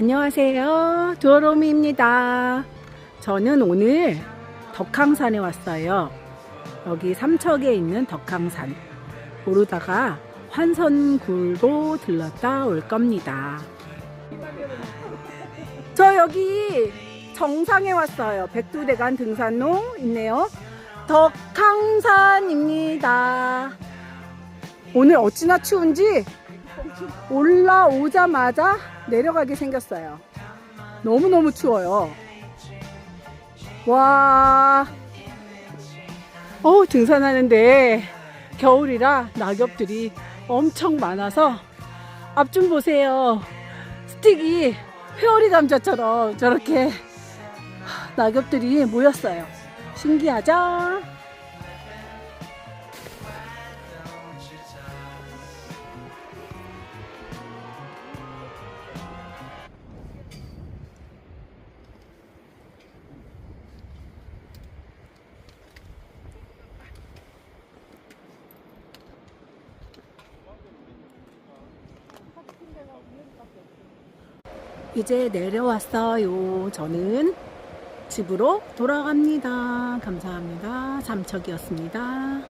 안녕하세요. 두어로미입니다. 저는 오늘 덕항산에 왔어요. 여기 삼척에 있는 덕항산. 오르다가 환선굴도 들렀다 올 겁니다. 저 여기 정상에 왔어요. 백두대간 등산로 있네요. 덕항산입니다. 오늘 어찌나 추운지 올라오자마자 내려가게 생겼어요. 너무너무 추워요. 와. 어, 등산하는데 겨울이라 낙엽들이 엄청 많아서 앞 좀 보세요. 스틱이 회오리 감자처럼 저렇게 낙엽들이 모였어요. 신기하죠? 이제 내려왔어요. 저는 집으로 돌아갑니다. 감사합니다. 삼척이었습니다.